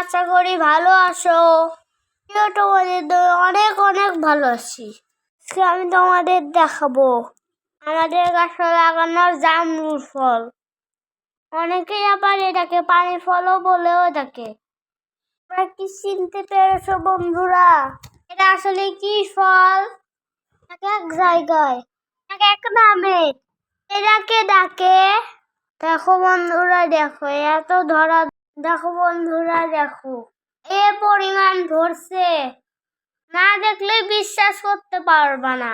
আশা করি ভালো আছো। আমিও তোমাদের অনেক অনেক ভালো আছি। আমি তোমাদের দেখাবো আমাদের গাছে লাগানো জামরুল ফল। অনেকেই আবার এটাকে পানি ফলও বলেও থাকে কি চিনতে পেরেছ বন্ধুরা? এটা আসলে কি ফল? এক এক জায়গায়, এক এক নামে। এটাকে ডাকে? দেখো বন্ধুরা, দেখো এত ধরা দেখো বন্ধুরা দেখো। এ পরিমাণ ধরছে। না দেখলে বিশ্বাস করতে পারবা না।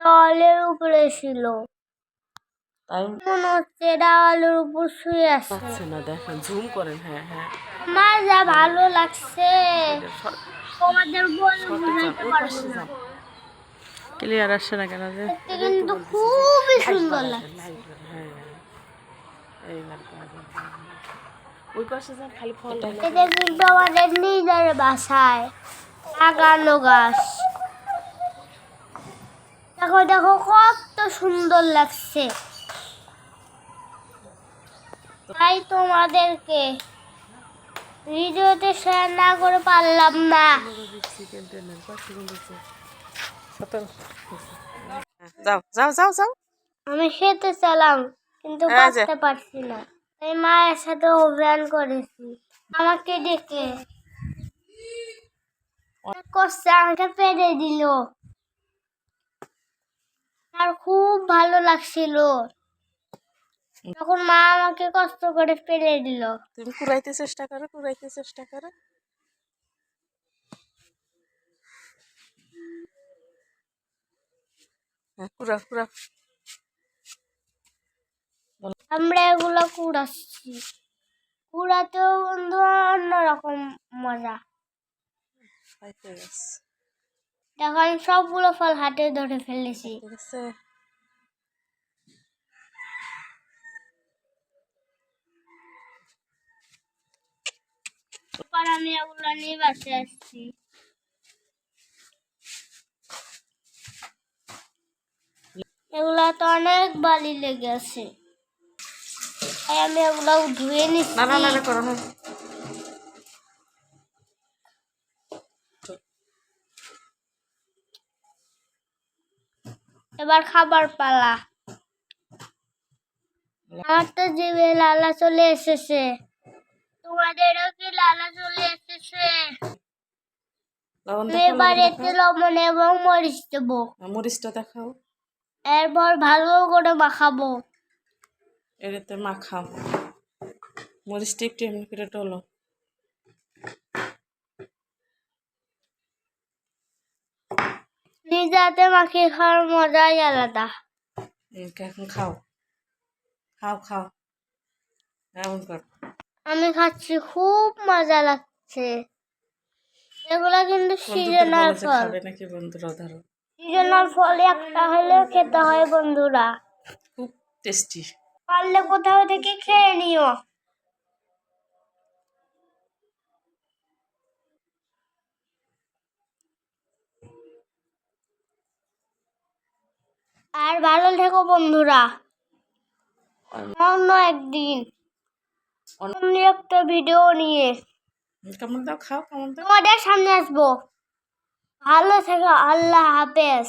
তলের উপরে ছিল। মনে হচ্ছে দেওয়ালের উপর শুয়ে পাচ্ছে না দেখেন জুম করেন হ্যাঁ হ্যাঁ। আমার যা ভালো লাগছে। তোমাদের না। ক্লিয়ার আসছে না কেন যে? কিন্তু খুবই সুন্দর লাগছে। ওই পাশে যান খালি ফল এটা কিন্তু আমাদের নিজের বাসায় লাগানো গাছ। দেখো দেখো কত সুন্দর লাগছে। তাই তোমাদেরকে ভিডিওতে শেয়ার না করে পারলাম না। যাও যাও যাও যাও। আমি খেতে চালাম কিন্তু বাঁচতে পারছি না। তাই মায়ের সাথে অভিযান করেছি। আমাকে ডেকে। করছে, আমাকে পেরে দিল। আর খুব ভালো লাগছিল। তখন মা আমাকে কষ্ট করে পেরে দিল। তুমি কুড়াইতে চেষ্টা করো, কুড়াইতে চেষ্টা করো। হ্যাঁ কুড়া কুড়া আমরা এগুলো কুড়াচ্ছি। কুড়াতেও বন্ধু অন্যরকম মজা। দেখো আমি সবগুলো ফল হাতে ধরে ফেলেছি। আমি এগুলো নিয়ে বাসে আসছি। এগুলা তো অনেক বালি লেগে আছে। তাই আমি এগুলো ধুয়ে না না না না করো না। এবার খাবার পালা। আমার তো জিভে লালা চলে এসেছে। তোমাদেরও কি লালা চলে এসেছে? লবণ এবার এতে লবণ এবং মরিচ দেবো। মরিচটা দেখাও। এরপর ভালো করে মাখাবো। এটাতে মাখাও। মরিচটা একটু এমনি করে টলো নিজে হাতে মাখিয়ে খাওয়ার মজাই আলাদা। এখন খাও। খাও খাও। এমন কর? আমি খাচ্ছি খুব মজা লাগছে। এগুলা কিন্তু সিজনাল ফল। নাকি বন্ধুরা ধরো। সিজনাল ফল একটা হলেও খেতে হয় বন্ধুরা। খুব টেস্টি। পারলে কোথাও থেকে খেয়ে নিও। আর ভালো থেকো বন্ধুরা। অন্য একদিন। অন্য একটা ভিডিও নিয়ে। কেমন দাও খাও কেমন দাও। তোমাদের সামনে আসব। ভালো থেকো আল্লাহ হাফেজ।